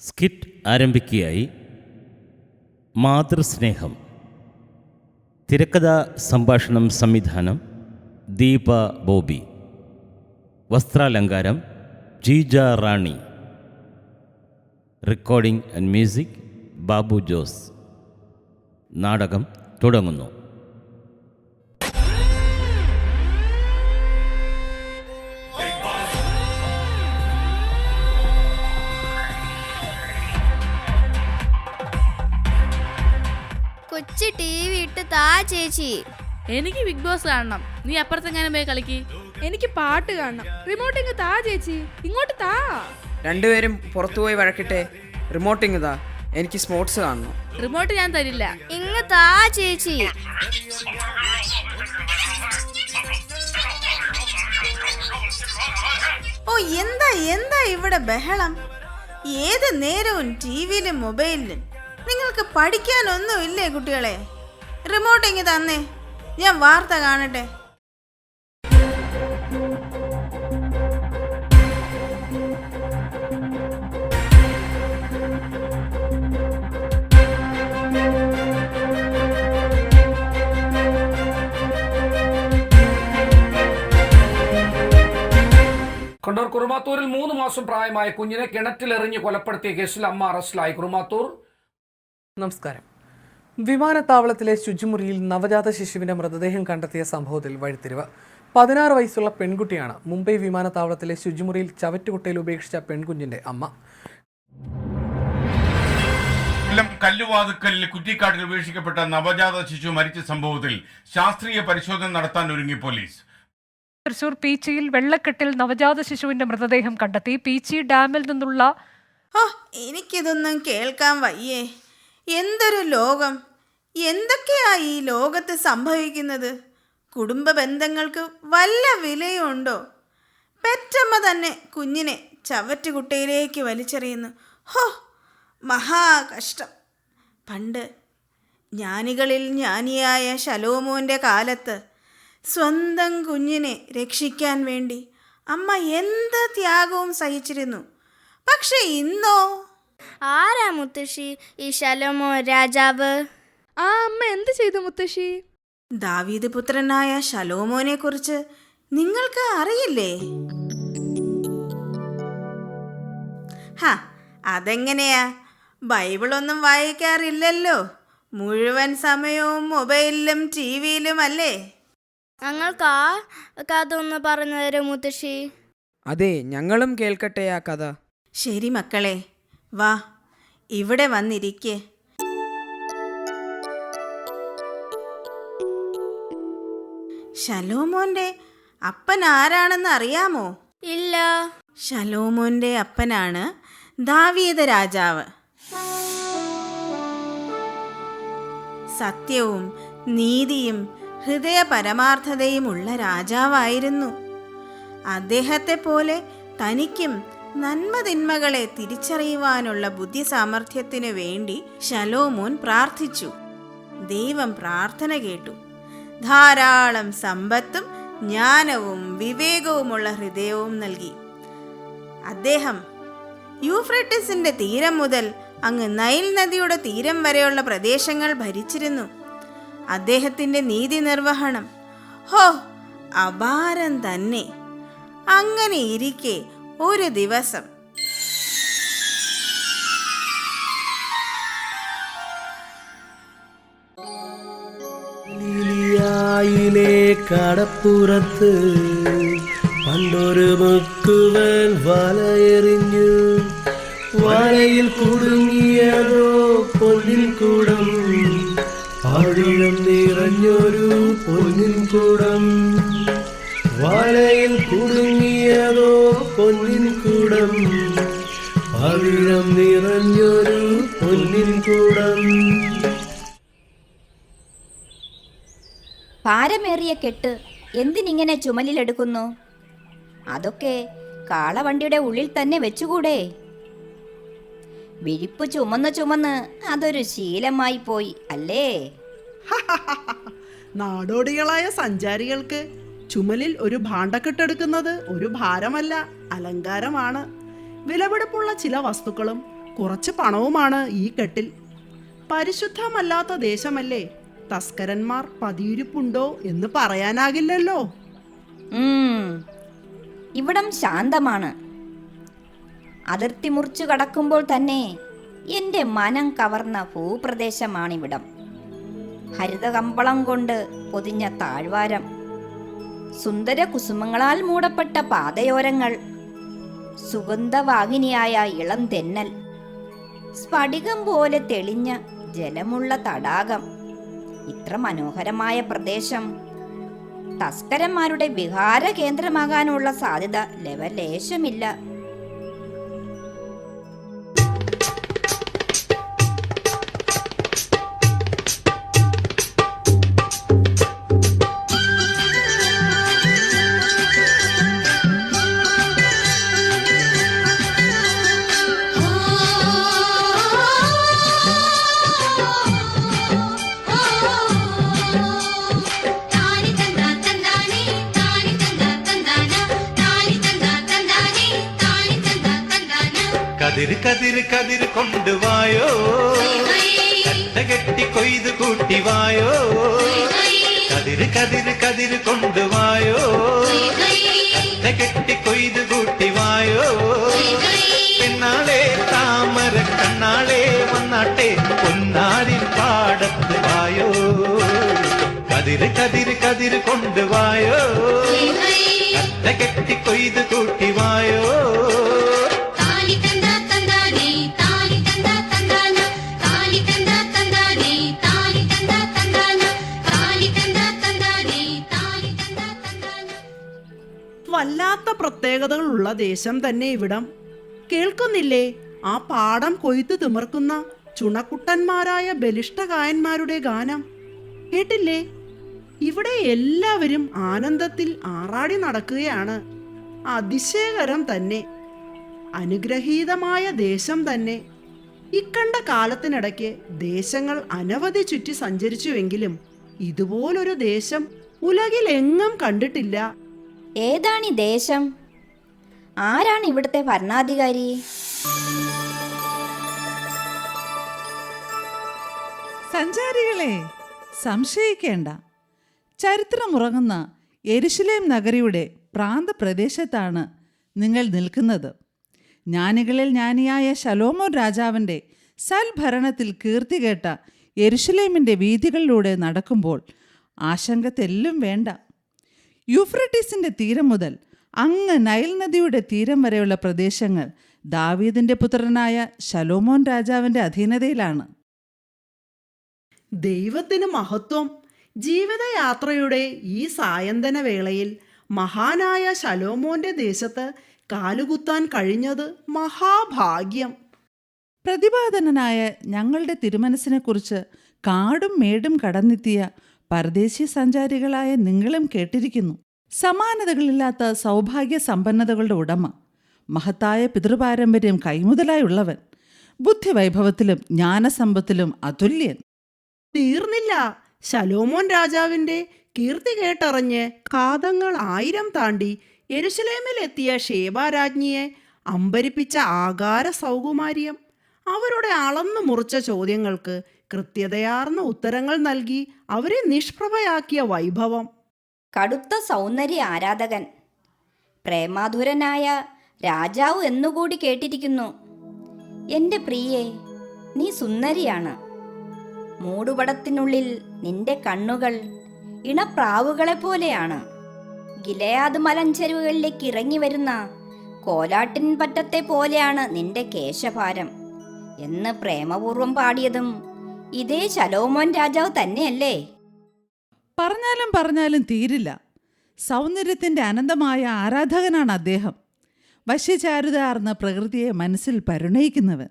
Skit ആരംഭിക്കുകയായി. മാതൃസ്നേഹം. തിരക്കഥ സംഭാഷണം സംവിധാനം Deepa Bobby. വസ്ത്രാലങ്കാരം Jeeja Rani. Recording and music Babu Jose. നാടകം തുടങ്ങുന്നു. ടി വി ഇട്ട് താ ചേച്ചി. എനിക്ക് ബിഗ് ബോസ് കാണണം. നീ അപ്പുറത്തെങ്ങാനും പോയി കളിക്ക്. എനിക്ക് പാട്ട് കാണണം. റിമോട്ട് ഇങ്ങ് താ ചേച്ചി. ഇങ്ങോട്ട് താ. രണ്ടുപേരും പുറത്തുപോയി വഴക്കിട്ടെ റിമോട്ട് ഇങ്ങ് താ. എനിക്ക് സ്പോർട്സ് കാണണം. റിമോട്ട് ഞാൻ തരില്ല. ഇങ്ങ് താ ചേച്ചി. ഓ എന്താ എന്താ ഇവിടെ ബഹളം? ഏത് നേരവും ടി വിയിലും മൊബൈലിലും നിങ്ങൾക്ക് പഠിക്കാനൊന്നും ഇല്ലേ കുട്ടികളെ? റിമോട്ട് ഇങ്ങ് തന്നേ. ഞാൻ വാർത്ത കാണട്ടെ. കണ്ണൂർ കുറുമാത്തൂരിൽ മൂന്ന് മാസം പ്രായമായ കുഞ്ഞിനെ കിണറ്റിലെറിഞ്ഞ് കൊലപ്പെടുത്തിയ കേസിൽ അമ്മ അറസ്റ്റിലായി. കുറുമാത്തൂർ നമസ്കാരം. വിമാനത്താവളത്തിലെ ശുചിമുറിയിൽ നവജാത ശിശുവിന്റെ മൃതദേഹം കണ്ടെത്തിയ സംഭവത്തിൽ വഴിത്തിരിവ്. പതിനാറ് വയസ്സുള്ള പെൺകുട്ടിയാണ് മുംബൈ വിമാനത്താവളത്തിലെ ശുചിമുറിയിൽ ചവറ്റുകുട്ടയിൽ ഉപേക്ഷിച്ച പെൺകുഞ്ഞിന്റെ അമ്മ. കൊല്ലം കല്ലുവാതുക്കലിൽ കുറ്റിക്കാട്ടിൽ ഉപേക്ഷിക്കപ്പെട്ട നവജാത ശിശു മരിച്ച സംഭവത്തിൽ ശാസ്ത്രീയ പരിശോധന നടത്താൻ ഒരുങ്ങി പോലീസ്. തൃശൂർ പീച്ചിയിൽ വെള്ളക്കെട്ടിൽ നവജാത ശിശുവിന്റെ മൃതദേഹം കണ്ടെത്തി. പീച്ചി ഡാമിൽ നിന്നുള്ള എനിക്കിതൊന്നും കേൾക്കാൻ വയ്യേ. എന്തൊരു ലോകം? എന്തൊക്കെയാ ഈ ലോകത്ത് സംഭവിക്കുന്നത്? കുടുംബ ബന്ധങ്ങൾക്ക് വല്ല വിലയുണ്ടോ? പെറ്റമ്മ തന്നെ കുഞ്ഞിനെ ചവറ്റുകുട്ടയിലേക്ക് വലിച്ചെറിയുന്നു. ഹോ മഹാ കഷ്ടം. പണ്ട് ജ്ഞാനികളിൽ ജ്ഞാനിയായ ശലോമോന്റെ കാലത്ത് സ്വന്തം കുഞ്ഞിനെ രക്ഷിക്കാൻ വേണ്ടി അമ്മ എന്ത് ത്യാഗവും സഹിച്ചിരുന്നു. പക്ഷേ ഇന്നോ ആരാ മുത്തശ്ശി? ഈ ശലോമോ രാജാവ്? ആ അമ്മ എന്ത് ചെയ്തു മുത്തശ്ശി? ദാവീദ് പുത്രനായ ശലോമോനെ കുറിച്ച് നിങ്ങൾക്ക് അറിയില്ലേ? ഹ അതെങ്ങനെയാ? ബൈബിളൊന്നും വായിക്കാറില്ലല്ലോ. മുഴുവൻ സമയവും മൊബൈലിലും ടി വിയിലും അല്ലേ ഞങ്ങൾക്ക് ആ കഥ ഒന്ന് പറഞ്ഞു തരും മുത്തശ്ശി. അതെ ഞങ്ങളും കേൾക്കട്ടെ ആ കഥ. ശരി മക്കളെ വാ ഇവിടെ വന്നിരിക്കേ. ശലോമോന്റെ അപ്പൻ ആരാണെന്ന് അറിയാമോ? ഇല്ല. ശലോമോന്റെ അപ്പനാണ് ദാവീദ രാജാവ്. സത്യവും നീതിയും ഹൃദയ പരമാർത്ഥതയുമുള്ള രാജാവായിരുന്നു. അദ്ദേഹത്തെ പോലെ തനിക്കും നന്മതിന്മകളെ തിരിച്ചറിയുവാനുള്ള ബുദ്ധി സാമർഥ്യത്തിനു വേണ്ടി ശലോമോൻ പ്രാർത്ഥിച്ചു. ദൈവം പ്രാർത്ഥന കേട്ടു. ധാരാളം സമ്പത്തും ജ്ഞാനവും വിവേകവുമുള്ള ഹൃദയവും നൽകി. അദ്ദേഹം യൂഫ്രട്ടിസിന്റെ തീരം മുതൽ അങ്ങ് നൈൽ നദിയുടെ തീരം വരെയുള്ള പ്രദേശങ്ങൾ ഭരിച്ചിരുന്നു. അദ്ദേഹത്തിന്റെ നീതി നിർവഹണം ഹോ അപാരം തന്നെ. അങ്ങനെ ഇരിക്കെ ഒരു ദിവസം. ിലെ കടപ്പുറത്ത് പണ്ടൊരു മുക്കുവൻ വലയെറിഞ്ഞു വലയിൽ കുടുങ്ങിയതോ പൊന്നിൻ കൂടം ആഴം നിറഞ്ഞൊരു പൊന്നിൻ കൂടം. വലയിൽ കുടുങ്ങിയതോ പൊന്നിൻ കൂടം. പവിഴം നിറഞ്ഞൊരു പൊന്നിൻ കൂടം. പാരമേറിയ കെട്ട് എന്തിനിങ്ങനെ ചുമലിലെടുക്കുന്നു? അതൊക്കെ കാളവണ്ടിയുടെ ഉള്ളിൽ തന്നെ വെച്ചുകൂടെ? വിഴിപ്പ് ചുമന്ന് ചുമന്ന് അതൊരു ശീലമായി പോയി അല്ലേ? നാടോടികളായ സഞ്ചാരികൾക്ക് ചുമലിൽ ഒരു ഭാണ്ഡക്കെട്ടെടുക്കുന്നത് ഒരു ഭാരമല്ല അലങ്കാരമാണ്. വിലപിടിപ്പുള്ള ചില വസ്തുക്കളും കുറച്ച് പണവുമാണ് ഈ കെട്ടിൽ. പരിശുദ്ധമല്ലാത്ത ദേശമല്ലേ? തസ്കരന്മാർ പതിയിരിപ്പുണ്ടോ എന്ന് പറയാനാകില്ലല്ലോ. ഇവിടം ശാന്തമാണ്. അതിർത്തി മുറിച്ചു കടക്കുമ്പോൾ തന്നെ എന്റെ മനം കവർന്ന ഭൂപ്രദേശമാണിവിടം. ഹരിതകമ്പളം കൊണ്ട് പൊതിഞ്ഞ താഴ്വാരം. സുന്ദര കുസുമങ്ങളാൽ മൂടപ്പെട്ട പാതയോരങ്ങൾ. സുഗന്ധവാഹിനിയായ ഇളം തെന്നൽ. സ്ഫടികം പോലെ തെളിഞ്ഞ ജലമുള്ള തടാകം. ഇത്ര മനോഹരമായ പ്രദേശം. തസ്കരന്മാരുടെ വിഹാര കേന്ദ്രമാകാനുള്ള സാധ്യത ലവലേശമില്ല. கதிரு கதிரு கதிரு கொண்டு வாயோ. கட்ட கட்டி கொய்து கூட்டி வாயோ. கதிரு கதிரு கதிரு கொண்டு வாயோ. கட்ட கட்டி கொய்து கூட்டி வாயோ. பின்னாலே தாமர கண்ணாலே வண்ணாட்டே பொன்னாடி பாடத்து வாயோ. கதிரு கதிரு கதிரு கொண்டு வாயோ. கட்ட கட்டி கொய்து கூட்டி வாயோ. വല്ലാത്ത പ്രത്യേകതകളുള്ള ദേശം തന്നെ ഇവിടം. കേൾക്കുന്നില്ലേ? ആ പാടം കൊയ്ത്തു തിമിർക്കുന്ന ചുണക്കുട്ടന്മാരായ ബലിഷ്ഠകായന്മാരുടെ ഗാനം. കേട്ടില്ലേ? ഇവിടെ എല്ലാവരും ആനന്ദത്തിൽ ആറാടി നടക്കുകയാണ്. അതിശയകരം തന്നെ. അനുഗ്രഹീതമായ ദേശം തന്നെ. ഇക്കണ്ട കാലത്തിനിടയ്ക്ക് ദേശങ്ങൾ അനവധി ചുറ്റി സഞ്ചരിച്ചുവെങ്കിലും ഇതുപോലൊരു ദേശം ഉലകിലെങ്ങും കണ്ടിട്ടില്ല. ഏതാണീ ദേശം? ആരാണ് ഇവിടുത്തെ ഭരണാധികാരി സഞ്ചാരികളെ സംശയിക്കേണ്ട. ചരിത്രമുറങ്ങുന്ന എരുശിലേം നഗരിയുടെ പ്രാന്തപ്രദേശത്താണ് നിങ്ങൾ നിൽക്കുന്നത്. ജ്ഞാനികളിൽ ജ്ഞാനിയായ ശലോമോൻ രാജാവിന്റെ സൽഭരണത്തിൽ കീർത്തി കേട്ട എരുശലേമിന്റെ വീതികളിലൂടെ നടക്കുമ്പോൾ ആശങ്ക തെല്ലും വേണ്ട. യൂഫ്രട്ടീസിന്റെ തീരം മുതൽ അങ്ങ് നൈൽ നദിയുടെ തീരം വരെയുള്ള പ്രദേശങ്ങൾ ദാവീദിന്റെ പുത്രനായ ശലോമോൻ രാജാവിന്റെ അധീനതയിലാണ്. ദൈവത്തിന് മഹത്വം ജീവിതയാത്രയുടെ ഈ സായന്തന വേളയിൽ മഹാനായ ശലോമോന്റെ ദേശത്ത് കാലുകുത്താൻ കഴിഞ്ഞത് മഹാഭാഗ്യം. പ്രതിപാദനനായ ഞങ്ങളുടെ തിരുമനസിനെക്കുറിച്ച് കാടും മേടും കടന്നെത്തിയ പരദേശി സഞ്ചാരികളായ നിങ്ങളും കേട്ടിരിക്കുന്നു. സമാനതകളില്ലാത്ത സൗഭാഗ്യ സമ്പന്നതകളുടെ ഉടമ മഹത്തായ പിതൃപാരമ്പര്യം കൈമുതലായുള്ളവൻ ബുദ്ധിവൈഭവത്തിലും ജ്ഞാനസമ്പത്തിലും അതുല്യൻ. തീർന്നില്ല. ശലോമോൻ രാജാവിന്റെ കീർത്തി കേട്ടറിഞ്ഞ് കാതങ്ങൾ ആയിരം താണ്ടി യെരുശലേമിലെത്തിയ ഷേബാരാജ്ഞിയെ അമ്പരിപ്പിച്ച ആകാര സൗകുമാര്യം അവരുടെ അളന്നു മുറിച്ച ചോദ്യങ്ങൾക്ക് കൃത്യതയാർന്ന ഉത്തരങ്ങൾ നൽകി അവരെ നിഷ്പ്രഭയാക്കിയ വൈഭവം. കടുത്ത സൗന്ദര്യ ആരാധകൻ. പ്രേമാധുരനായ രാജാവ് എന്നുകൂടി കേട്ടിരിക്കുന്നു. എന്റെ പ്രിയേ നീ സുന്ദരിയാണ്. മൂടുപടത്തിനുള്ളിൽ നിന്റെ കണ്ണുകൾ ഇണപ്രാവുകളെ പോലെയാണ് ഗിലയാത് മലഞ്ചെരുവുകളിലേക്ക് ഇറങ്ങി വരുന്ന കോലാട്ടിൻ പറ്റത്തെ പോലെയാണ് നിന്റെ കേശഭാരം. എന്ന് പ്രേമപൂർവം പാടിയതും ഇതേ ശലോമോൻ രാജാവ് തന്നെയല്ലേ? പറഞ്ഞാലും പറഞ്ഞാലും തീരില്ല. സൗന്ദര്യത്തിന്റെ അനന്തമായ ആരാധകനാണ് അദ്ദേഹം. വശ്യചാരുതാർന്ന പ്രകൃതിയെ മനസ്സിൽ പരിണയിക്കുന്നവൻ.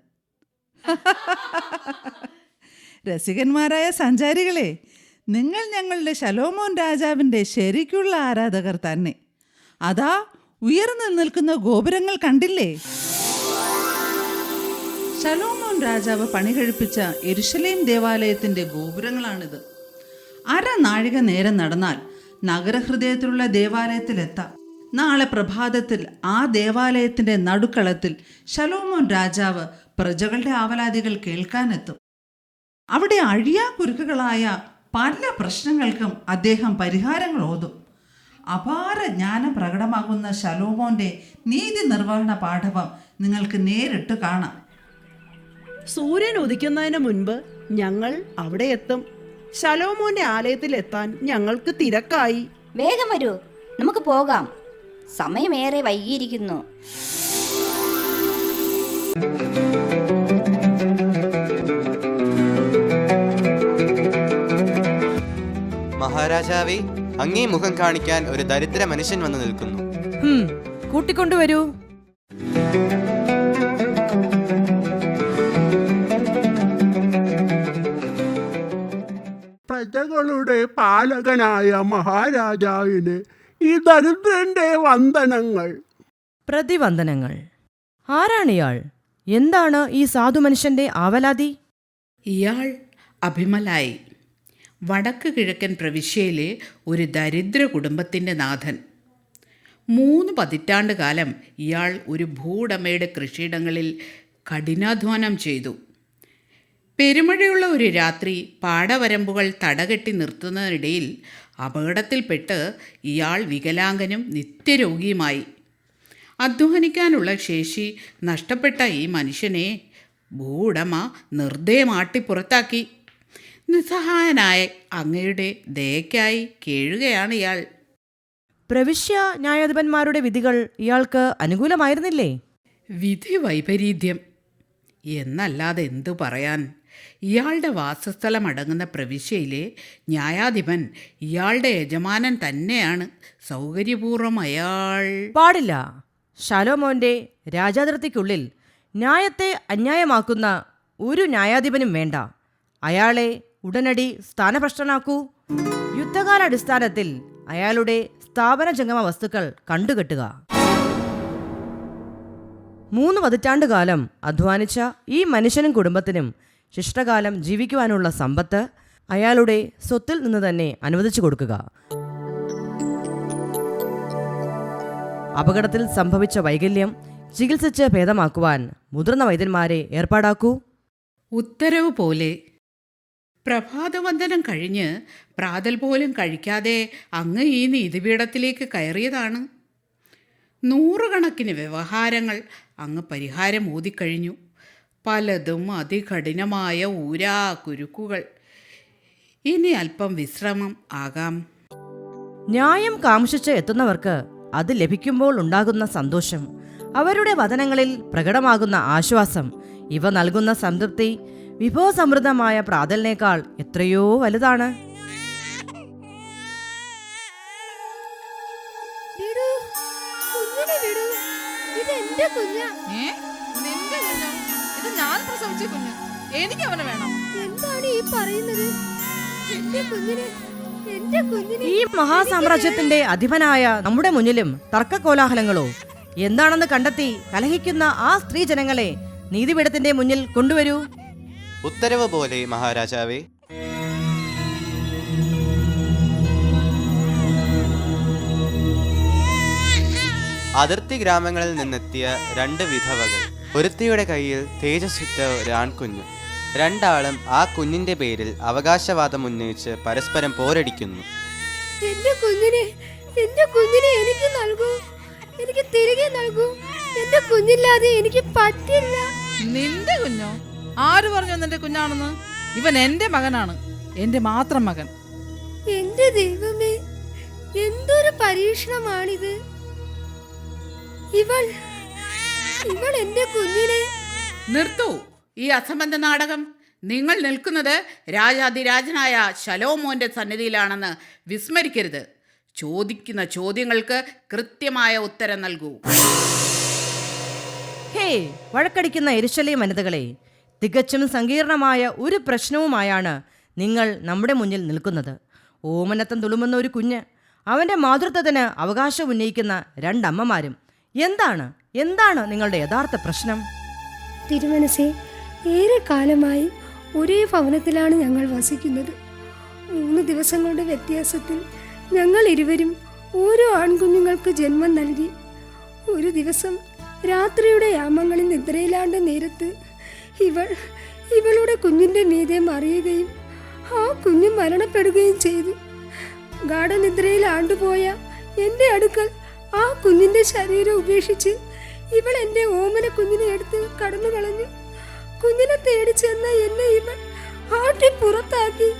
രസികന്മാരായ സഞ്ചാരികളെ നിങ്ങൾ ഞങ്ങളുടെ ശലോമോൻ രാജാവിന്റെ ശരിക്കുള്ള ആരാധകർ തന്നെ. അതാ ഉയർന്നു നിൽക്കുന്ന ഗോപുരങ്ങൾ കണ്ടില്ലേ? ശലോമോൻ രാജാവ് പണി പണികഴിപ്പിച്ച എരുശലേം ദേവാലയത്തിന്റെ ഗോപുരങ്ങളാണിത്. അര നാഴിക നേരം നടന്നാൽ നഗരഹൃദയത്തിലുള്ള ദേവാലയത്തിലെത്താം. നാളെ പ്രഭാതത്തിൽ ആ ദേവാലയത്തിന്റെ നടുക്കളത്തിൽ ശലോമോൻ രാജാവ് പ്രജകളുടെ ആവലാതികൾ കേൾക്കാനെത്തും. അവിടെ അഴിയാക്കുരുക്കുകളായ പല പ്രശ്നങ്ങൾക്കും അദ്ദേഹം പരിഹാരങ്ങൾ ഓതും. അപാര ജ്ഞാനം പ്രകടമാകുന്ന ശലോമോന്റെ നീതി നിർവഹണ പാഠവം നിങ്ങൾക്ക് നേരിട്ട് കാണാം. സൂര്യൻ ഉദിക്കുന്നതിന് മുൻപ് ഞങ്ങൾ അവിടെ എത്തും. ശലോമോന്റെ ആലയത്തിൽ എത്താൻ ഞങ്ങൾക്ക് തിരക്കായി. വേഗം വരൂ. നമുക്ക് പോകാം. സമയമേറെ വൈകിയിരിക്കുന്നു. മഹാരാജാവി അങ്ങേ മുഖം കാണിക്കാൻ ഒരു ദരിദ്ര മനുഷ്യൻ വന്നു നിൽക്കുന്നു. കൂട്ടിക്കൊണ്ടുവരൂ. പ്രജകളുടെ പാലകനായ മഹാരാജാവിന് ഈ ദരിദ്രന്റെ വന്ദനങ്ങൾ. പ്രതിവന്ദനങ്ങൾ. ആരാണിയാൾ എന്താണ് ഈ സാധു മനുഷ്യന്റെ ആവലാതി? ഇയാൾ അഭിമലായി. വടക്ക് കിഴക്കൻ പ്രവിശ്യയിലെ ഒരു ദരിദ്ര കുടുംബത്തിന്റെ നാഥൻ. മൂന്ന് പതിറ്റാണ്ട് കാലം ഇയാൾ ഒരു ഭൂവുടമയുടെ കൃഷിയിടങ്ങളിൽ കഠിനാധ്വാനം ചെയ്തു. പെരുമഴയുള്ള ഒരു രാത്രി പാടവരമ്പുകൾ തടകെട്ടി നിർത്തുന്നതിനിടയിൽ അപകടത്തിൽപ്പെട്ട് ഇയാൾ വികലാംഗനും നിത്യരോഗിയുമായി. അധ്വാനിക്കാനുള്ള ശേഷി നഷ്ടപ്പെട്ട ഈ മനുഷ്യനെ ഭൂടമ നിർദ്ദയമാട്ടി പുറത്താക്കി. നിസ്സഹായനായ അങ്ങയുടെ ദയക്കായി കേഴുകയാണ് ഇയാൾ. പ്രവിശ്യ ന്യായാധിപന്മാരുടെ വിധികൾ ഇയാൾക്ക് അനുകൂലമായിരുന്നില്ലേ? വിധി വൈപരീത്യം എന്നല്ലാതെ എന്തു പറയാൻ? ഇയാളുടെ വാസസ്ഥലം അടങ്ങുന്ന പ്രവിശ്യയിലെ ന്യായാധിപൻ ഇയാളുടെ യജമാനൻ തന്നെയാണ് സൗകര്യപൂർവം അയാൾ. പാടില്ല. ശലോമോന്റെ രാജാതിർത്തിക്കുള്ളിൽ ന്യായത്തെ അന്യായമാക്കുന്ന ഒരു ന്യായാധിപനും വേണ്ട. അയാളെ ഉടനടി സ്ഥാനഭ്രഷ്ടനാക്കൂ. യുദ്ധകാലാടിസ്ഥാനത്തിൽ അയാളുടെ സ്ഥാപന ജംഗമ വസ്തുക്കൾ കണ്ടുകെട്ടുക. മൂന്ന് പതിറ്റാണ്ട് കാലം അധ്വാനിച്ച ഈ മനുഷ്യനും കുടുംബത്തിനും ശിഷ്ടകാലം ജീവിക്കുവാനുള്ള സമ്പത്ത് അയാളുടെ സ്വത്തിൽ നിന്ന് തന്നെ അനുവദിച്ചു കൊടുക്കുക. അപകടത്തിൽ സംഭവിച്ച വൈകല്യം ചികിത്സിച്ച് ഭേദമാക്കുവാൻ മുതിർന്ന വൈദ്യന്മാരെ ഏർപ്പാടാക്കൂ. ഉത്തരവ് പോലെ പ്രഭാതവന്ദനം കഴിഞ്ഞ് പ്രാതൽ പോലും കഴിക്കാതെ അങ്ങ് ഈ നീതിപീഠത്തിലേക്ക് കയറിയതാണ്. നൂറുകണക്കിന് വ്യവഹാരങ്ങൾ അങ്ങ് പരിഹാരം ഊതിക്കഴിഞ്ഞു പലതും അതികഠിനമായ ഊരാ കുരുക്കുകൾ. ഇനി അല്പം വിശ്രമം ആകാം. ന്യായം കാംക്ഷിച്ച് എത്തുന്നവർക്ക് അത് ലഭിക്കുമ്പോൾ ഉണ്ടാകുന്ന സന്തോഷം അവരുടെ വചനങ്ങളിൽ പ്രകടമാകുന്ന ആശ്വാസം ഇവ നൽകുന്ന സംതൃപ്തി വിഭവസമൃദ്ധമായ പ്രാതലിനേക്കാൾ എത്രയോ വലുതാണ്. കുഞ്ഞിനെ വിടൂ. ഇത് എന്റെ കുഞ്ഞാ പ്രസവിച്ച കുഞ്ഞ്. എനിക്ക് അവനെ വേണം. എന്താണ് ഈ പറയുന്നത്? എന്റെ കുഞ്ഞിനെ എന്റെ കുഞ്ഞിനെ ഈ മഹാസാമ്രാജ്യത്തിന്റെ അധിപനായ നമ്മുടെ മുന്നിലും തർക്കകോലാഹലങ്ങളോ എന്താണെന്ന് കണ്ടെത്തി കലഹിക്കുന്ന ആ സ്ത്രീ ജനങ്ങളെ നീതിപീഠത്തിന്റെ മുന്നിൽ കൊണ്ടുവരൂ. ഉത്തരവ് പോലെ മഹാരാജാവേ. അതിർത്തി ഗ്രാമങ്ങളിൽ നിന്നെത്തിയ രണ്ട് വിധവകൾ. ഒരുത്തിയുടെ കയ്യിൽ തേജസ്വിറ്റ ഒരു ആൺകുഞ്ഞു രണ്ടാളും ആ കുഞ്ഞിന്റെ പേരിൽ അവകാശവാദം ഉന്നയിച്ച് പരസ്പരം പോരടിക്കുന്നു. എന്റെ കുഞ്ഞിനെ എന്റെ കുഞ്ഞിനെ എനിക്ക് നൽകൂ. എനിക്ക് തിരികെ നൽകൂ. എന്റെ കുഞ്ഞില്ലാതെ എനിക്ക് പറ്റില്ല. നിന്റെ കുഞ്ഞോ? ആര് പറഞ്ഞു നിന്റെ കുഞ്ഞാണെന്ന്? ഇവൻ എന്റെ മകനാണ്. എന്റെ മാത്രം മകൻ. എന്റെ ദൈവമേ എന്തൊരു പരീക്ഷണമാണിത്. ഇവൾ ഇവൾ എന്റെ കുഞ്ഞിനെ. നിർത്തൂ. ഈ അസംബന്ധ നാടകം നിങ്ങൾ നിൽക്കുന്നത് രാജാതിരാജനായ ശലോമോന്റെ സന്നിധിയിലാണെന്ന് വിസ്മരിക്കരുത്. ചോദിക്കുന്ന ചോദ്യങ്ങൾക്ക് കൃത്യമായ ഉത്തരം നൽകൂ. ഹേ വഴക്കടിക്കുന്ന എരിശലി വനിതകളെ തികച്ചും സങ്കീർണമായ ഒരു പ്രശ്നവുമായാണ് നിങ്ങൾ നമ്മുടെ മുന്നിൽ നിൽക്കുന്നത്. ഓമനത്തം തുളുമുന്ന ഒരു കുഞ്ഞ് അവന്റെ മാതൃത്വത്തിന് അവകാശം ഉന്നയിക്കുന്ന രണ്ടമ്മമാരും എന്താണ്? എന്താണ് നിങ്ങളുടെ യഥാർത്ഥ പ്രശ്നം? തിരുമനസെ ഏറെ കാലമായി ഒരേ ഭവനത്തിലാണ് ഞങ്ങൾ വസിക്കുന്നത്. മൂന്ന് ദിവസങ്ങളുടെ വ്യത്യാസത്തിൽ ഞങ്ങൾ ഇരുവരും ഓരോ ആൺകുഞ്ഞുങ്ങൾക്ക് ജന്മം നൽകി. ഒരു ദിവസം രാത്രിയുടെ യാമങ്ങളിൽ നിദ്രയിലാണ്ട നേരത്ത് ഇവൾ ഇവളുടെ കുഞ്ഞിന്റെ മീതെ മറിയുകയും ആ കുഞ്ഞ് മരണപ്പെടുകയും ചെയ്തു. ഗാഠനിദ്രയിൽ ആണ്ടുപോയ എന്റെ അടുക്കൽ ആ കുഞ്ഞിന്റെ ശരീരം ഉപേക്ഷിച്ച് ഇവൾ എന്റെ ഓമന കുഞ്ഞിനെ എടുത്ത് കടന്നു കളഞ്ഞു. കുഞ്ഞിനെ തേടി ചെന്ന എന്നെ ഇവൾ ആട്ടി പുറത്താക്കി.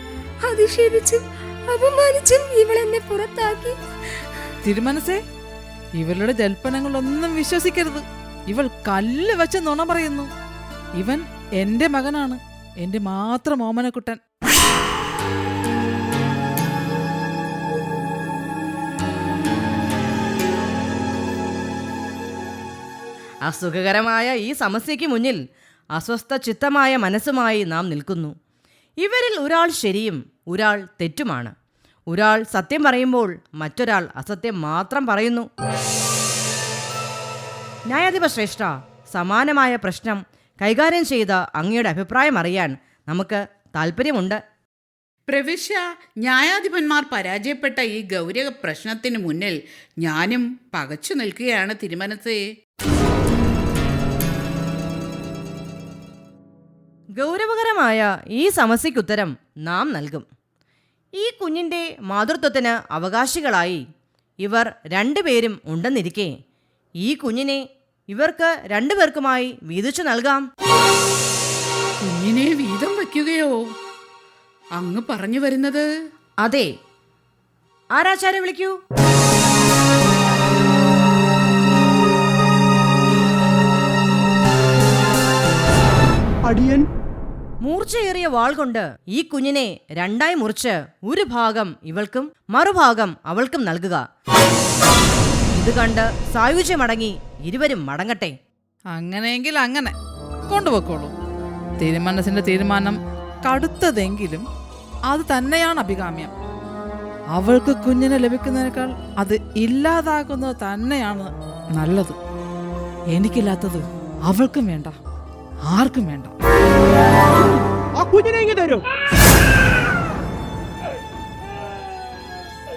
അധിക്ഷേപിച്ചും അപമാനിച്ചും ഇവൾ എന്നെ പുറത്താക്കി. തിരുമനസേ ഇവളുടെ ജൽപ്പനങ്ങളൊന്നും വിശ്വസിക്കരുത്. ഇവൾ കല്ല് വെച്ച് നുണ പറയുന്നു. ഇവൻ എന്റെ മകനാണ്. എന്റെ മാത്രം ഓമനക്കുട്ടൻ. അസുഖകരമായ ഈ സമസ്യയ്ക്ക് മുന്നിൽ അസ്വസ്ഥ ചിത്തമായ മനസ്സുമായി നാം നിൽക്കുന്നു. ഇവരിൽ ഒരാൾ ശരിയും ഒരാൾ തെറ്റുമാണ്. ഒരാൾ സത്യം പറയുമ്പോൾ മറ്റൊരാൾ അസത്യം മാത്രം പറയുന്നു. ന്യായാധിപ ശ്രേഷ്ഠ സമാനമായ പ്രശ്നം കൈകാര്യം ചെയ്ത അങ്ങയുടെ അഭിപ്രായം അറിയാൻ നമുക്ക് താല്പര്യമുണ്ട് പ്രവിശ്യ ന്യായാധിപന്മാർ പരാജയപ്പെട്ട ഈ ഗൗരവ പ്രശ്നത്തിന് മുന്നിൽ ഞാനും പകച്ചു നിൽക്കുകയാണ് തിരുമനസേ. ഗൗരവകരമായ ഈ സമസ്യയ്ക്കുത്തരം നാം നൽകും. ഈ കുഞ്ഞിന്റെ മാതൃത്വത്തിന് അവകാശികളായി ഇവർ രണ്ടുപേരും ഉണ്ടെന്നിരിക്കെ ഈ കുഞ്ഞിനെ ഇവർക്ക് രണ്ടുപേർക്കുമായി വീതിച്ചു നൽകാം. കുഞ്ഞിനെ വീതം വയ്ക്കുകയോ? അങ്ങ് പറഞ്ഞു വരുന്നത്? അതെ. ആരാചാര്യ വിളിക്കൂ? അടിയൻ മൂർച്ചയേറിയ വാൾ കൊണ്ട് ഈ കുഞ്ഞിനെ രണ്ടായി മുറിച്ച് ഒരു ഭാഗം ഇവൾക്കും മറുഭാഗം അവൾക്കും നൽകുക. ഇത് കണ്ട് സായുജ്യമടങ്ങി ഇരുവരും മടങ്ങട്ടെ. അങ്ങനെയെങ്കിൽ അങ്ങനെ. കൊണ്ടുപോയിക്കോളൂ. തീരുമാനത്തിന്റെ തീരുമാനം കടുത്തതെങ്കിലും അത് തന്നെയാണ് അഭികാമ്യം. അവൾക്ക് കുഞ്ഞിനെ ലഭിക്കുന്നതിനേക്കാൾ അത് ഇല്ലാതാക്കുന്നത് തന്നെയാണ് നല്ലത്. എനിക്കില്ലാത്തത് അവൾക്കും വേണ്ട. ആർക്കും വേണ്ട. ആ കുഞ്ഞിനെ ഇങ്ങ് തരൂ.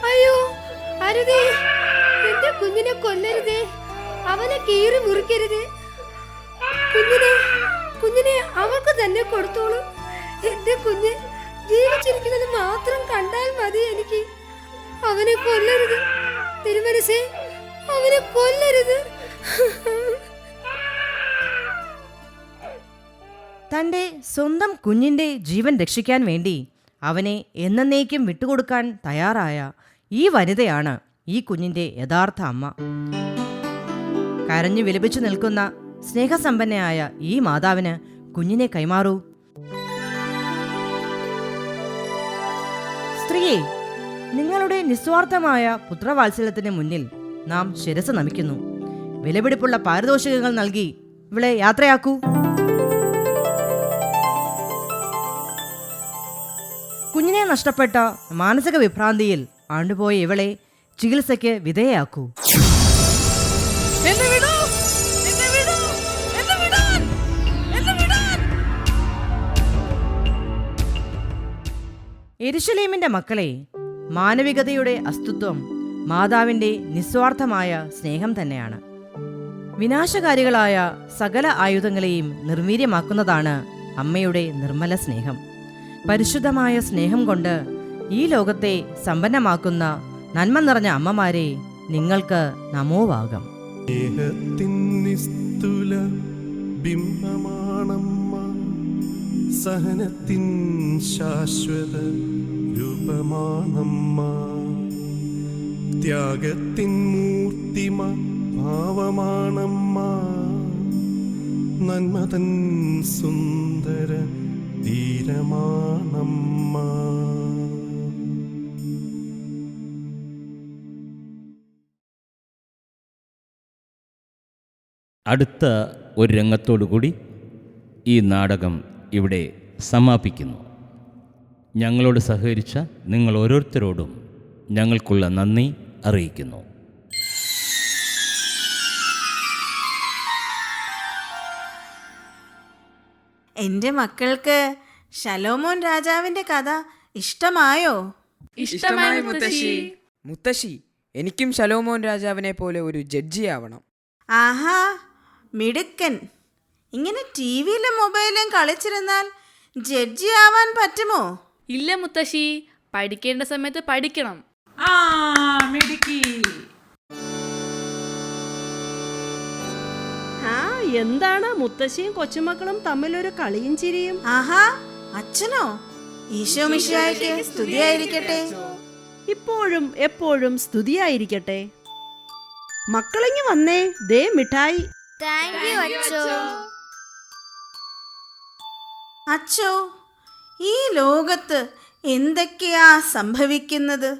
അയ്യോ അരുതേ എന്റെ കുഞ്ഞിനെ കൊല്ലരുതേ. അവനെ കീറി മുറിക്കരുത്. കുഞ്ഞിനെ കുഞ്ഞിനെ അവൾക്ക് തന്നെ കൊടുത്തോളൂ. എന്റെ കുഞ്ഞ് ജീവിച്ചിരിക്കുന്നത് മാത്രം കണ്ടാൽ മതി എനിക്ക്. അവനെ കൊല്ലരുത് തിരുമനസേ അവനെ കൊല്ലരുത്. തന്റെ സ്വന്തം കുഞ്ഞിന്റെ ജീവൻ രക്ഷിക്കാൻ വേണ്ടി അവനെ എന്നേക്കും വിട്ടുകൊടുക്കാൻ തയ്യാറായ ഈ വനിതയാണ് ഈ കുഞ്ഞിന്റെ യഥാർത്ഥ അമ്മ. കരഞ്ഞു വിലപിച്ചു നിൽക്കുന്ന സ്നേഹസമ്പന്നയായ ഈ മാതാവിന് കുഞ്ഞിനെ കൈമാറൂ. സ്ത്രീയെ നിങ്ങളുടെ നിസ്വാർത്ഥമായ പുത്രവാത്സല്യത്തിന് മുന്നിൽ നാം ശിരസ് നമിക്കുന്നു. വിലപിടിപ്പുള്ള പാരിതോഷികങ്ങൾ നൽകി ഇവളെ യാത്രയാക്കൂ. കുഞ്ഞിനെ നഷ്ടപ്പെട്ട മാനസിക വിഭ്രാന്തിയിൽ ആണ്ടുപോയ ഇവളെ ചികിത്സയ്ക്ക് വിധേയാക്കൂ എരുശലേമിന്റെ മക്കളെ മാനവികതയുടെ അസ്തിത്വം മാതാവിന്റെ നിസ്വാർത്ഥമായ സ്നേഹം തന്നെയാണ്. വിനാശകാരികളായ സകല ആയുധങ്ങളെയും നിർവീര്യമാക്കുന്നതാണ് അമ്മയുടെ നിർമ്മല സ്നേഹം. പരിശുദ്ധമായ സ്നേഹം കൊണ്ട് ഈ ലോകത്തെ സമ്പന്നമാക്കുന്ന നന്മ നിറഞ്ഞ അമ്മമാരെ നിങ്ങൾക്ക് നമോവാകം സഹനത്തിൻ ശാശ്വത രൂപമാണമ്മ. ത്യാഗത്തിൻ മൂർത്തിമ ഭാവമാണമ്മ നന്മതൻ സുന്ദര അടുത്ത ഒരു രംഗത്തോടുകൂടി ഈ നാടകം ഇവിടെ സമാപിക്കുന്നു. ഞങ്ങളോട് സഹകരിച്ച നിങ്ങൾ ഓരോരുത്തരോടും ഞങ്ങൾക്കുള്ള നന്ദി അറിയിക്കുന്നു. എന്റെ മക്കൾക്ക് ശലോമോൻ രാജാവിന്റെ കഥ ഇഷ്ടമായോ? ഇഷ്ടമായി മുത്തശ്ശി. മുത്തശ്ശി. എനിക്കും ശലോമോൻ രാജാവിനെ പോലെ ഒരു ജഡ്ജി ആവണം ആഹാ മിടുക്കൻ. ഇങ്ങനെ ടി വിയിലും മൊബൈലും കളിച്ചിരുന്നാൽ ജഡ്ജി ആവാൻ പറ്റുമോ? ഇല്ല മുത്തശ്ശി പഠിക്കേണ്ട സമയത്ത് പഠിക്കണം. ആ മിടുക്കി. ആ എന്താണ് മുത്തശ്ശിയും കൊച്ചുമക്കളും തമ്മിലൊരു കളിയും ചിരിയും? ആഹാ അച്ഛനോ? ഈശോ മിശിഹായ്ക്ക് സ്തുതിയായിരിക്കട്ടെ. ഇപ്പോഴും എപ്പോഴും സ്തുതിയായിരിക്കട്ടെ. മക്കളിങ്ങി വന്നേ ദേ മിഠായി. അച്ചോ. ഈ ലോകത്ത് എന്തൊക്കെയാ സംഭവിക്കുന്നത്?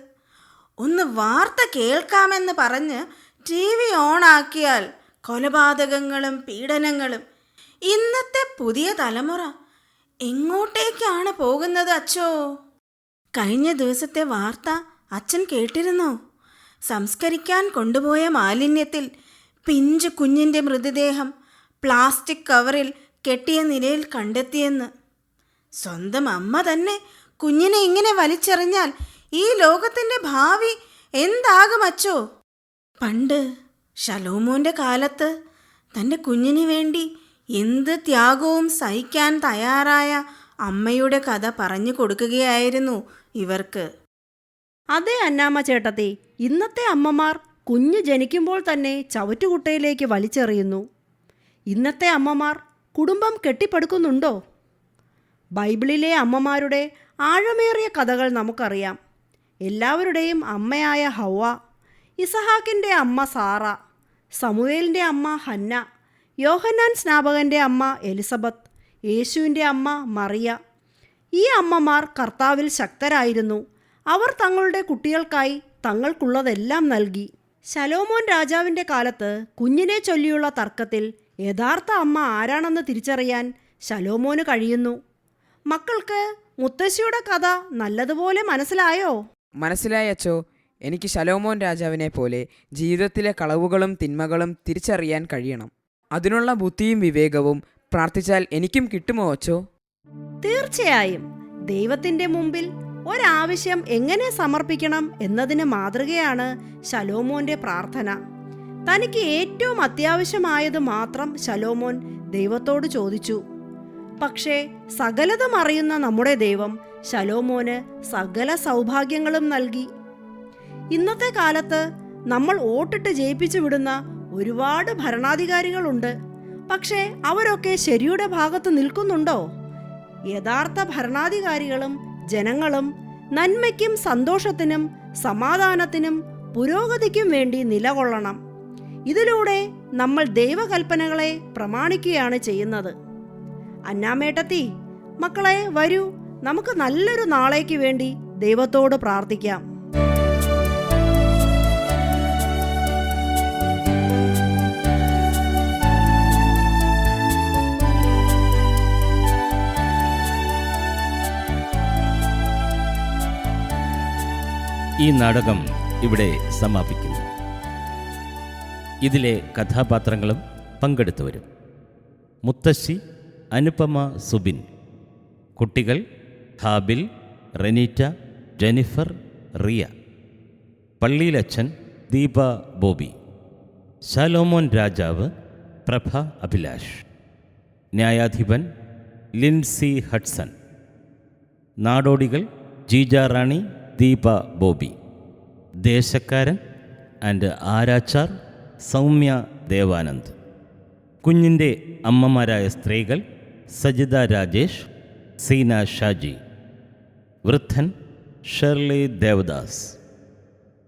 ഒന്ന് വാർത്ത കേൾക്കാമെന്ന് പറഞ്ഞ് ടി വി ഓണാക്കിയാൽ കൊലപാതകങ്ങളും പീഡനങ്ങളും. ഇന്നത്തെ പുതിയ തലമുറ എങ്ങോട്ടേക്കാണ് പോകുന്നത് അച്ചോ? കഴിഞ്ഞ ദിവസത്തെ വാർത്ത അച്ഛൻ കേട്ടിരുന്നോ? സംസ്കരിക്കാൻ കൊണ്ടുപോയ മാലിന്യത്തിൽ പിഞ്ചു കുഞ്ഞിന്റെ മൃതദേഹം പ്ലാസ്റ്റിക് കവറിൽ കെട്ടിയ നിലയിൽ കണ്ടെത്തിയെന്ന്. സ്വന്തം അമ്മ തന്നെ കുഞ്ഞിനെ ഇങ്ങനെ വലിച്ചെറിഞ്ഞാൽ ഈ ലോകത്തിന്റെ ഭാവി എന്താകും അച്ചോ? പണ്ട് ഷലോമോന്റെ കാലത്ത് തന്റെ കുഞ്ഞിന് വേണ്ടി എന്ത് ത്യാഗവും സഹിക്കാൻ തയ്യാറായ അമ്മയുടെ കഥ പറഞ്ഞു കൊടുക്കുകയായിരുന്നു ഇവർക്ക്. അതെ അന്നാമ്മ ചേട്ടത്തി ഇന്നത്തെ അമ്മമാർ കുഞ്ഞ് ജനിക്കുമ്പോൾ തന്നെ ചവറ്റുകുട്ടയിലേക്ക് വലിച്ചെറിയുന്നു. ഇന്നത്തെ അമ്മമാർ കുടുംബം കെട്ടിപ്പടുക്കുന്നുണ്ടോ? ബൈബിളിലെ അമ്മമാരുടെ ആഴമേറിയ കഥകൾ നമുക്കറിയാം. എല്ലാവരുടെയും അമ്മയായ ഹവ ഇസഹാക്കിന്റെ അമ്മ സാറ സമുവേലിന്റെ അമ്മ ഹന്ന യോഹന്നാൻ സ്നാപകന്റെ അമ്മ എലിസബത്ത് യേശുവിന്റെ അമ്മ മറിയ. ഈ അമ്മമാർ കർത്താവിൽ ശക്തരായിരുന്നു. അവർ തങ്ങളുടെ കുട്ടികൾക്കായി തങ്ങൾക്കുള്ളതെല്ലാം നൽകി. ശലോമോൻ രാജാവിന്റെ കാലത്ത് കുഞ്ഞിനെ ചൊല്ലിയുള്ള തർക്കത്തിൽ യഥാർത്ഥ അമ്മ ആരാണെന്ന് തിരിച്ചറിയാൻ ശലോമോന് കഴിയുന്നു. മക്കൾക്ക് മുത്തശ്ശിയുടെ കഥ നല്ലതുപോലെ മനസ്സിലായോ? മനസ്സിലായി അച്ചോ. എനിക്ക് ശലോമോൻ രാജാവിനെ പോലെ ജീവിതത്തിലെ കളവുകളും തിന്മകളും തിരിച്ചറിയാൻ കഴിയണം. അതിനുള്ള ബുദ്ധിയും വിവേകവും പ്രാർത്ഥിച്ചാൽ എനിക്കും കിട്ടുമോ അച്ചോ തീർച്ചയായും. ദൈവത്തിന്റെ മുമ്പിൽ ഒരാവശ്യം എങ്ങനെ സമർപ്പിക്കണം എന്നതിന് മാതൃകയാണ് ശലോമോന്റെ പ്രാർത്ഥന. തനിക്ക് ഏറ്റവും അത്യാവശ്യമായത് മാത്രം ശലോമോൻ ദൈവത്തോട് ചോദിച്ചു. പക്ഷേ സകലതും അറിയുന്ന നമ്മുടെ ദൈവം ശലോമോന് സകല സൗഭാഗ്യങ്ങളും നൽകി. ഇന്നത്തെ കാലത്ത് നമ്മൾ ഓട്ടിട്ട് ജയിപ്പിച്ചു വിടുന്ന ഒരുപാട് ഭരണാധികാരികളുണ്ട്. പക്ഷേ അവരൊക്കെ ശരിയുടെ ഭാഗത്ത് നിൽക്കുന്നുണ്ടോ? യഥാർത്ഥ ഭരണാധികാരികളും ജനങ്ങളും നന്മയ്ക്കും സന്തോഷത്തിനും സമാധാനത്തിനും പുരോഗതിക്കും വേണ്ടി നിലകൊള്ളണം. ഇതിലൂടെ നമ്മൾ ദൈവകൽപ്പനകളെ പ്രമാണിക്കുകയാണ് ചെയ്യുന്നത്. അന്നാമേട്ടത്തി മക്കളെ വരൂ നമുക്ക് നല്ലൊരു നാളേക്ക് വേണ്ടി ദൈവത്തോട് പ്രാർത്ഥിക്കാം. ഈ നാടകം ഇവിടെ സമാപിക്കുന്നു. ഇതിലെ കഥാപാത്രങ്ങളും പങ്കെടുത്തവരും മുത്തശ്ശി അനുപമ സുബിൻ കുട്ടികൾ ഹാബിൽ റെനീറ്റ ജെനിഫർ റിയ പള്ളിയിലച്ഛൻ ദീപ ബോബി ശാലോമോൻ രാജാവ് പ്രഭ അഭിലാഷ് ന്യായാധിപൻ ലിൻസി ഹഡ്സൺ നാടോടികൾ ജീജ റാണി ദീപ ബോബി. ദേശക്കാരൻ ആൻഡ് ആരാച്ചാർ സൗമ്യ ദേവാനന്ദ്. കുഞ്ഞിന്റെ അമ്മമാരായ സ്ത്രീകൾ സജിത രാജേഷ് സീന ഷാജി. വൃദ്ധൻ ഷെർലി ദേവദാസ്.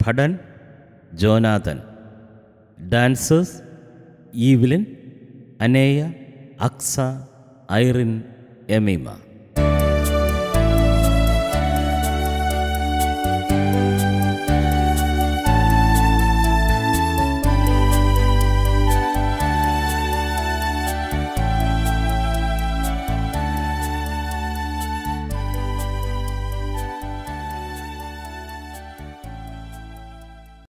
ഭടൻ Jonathan. Dancers ഈവിലിൻ Aneya Aksa Irene എമീമ.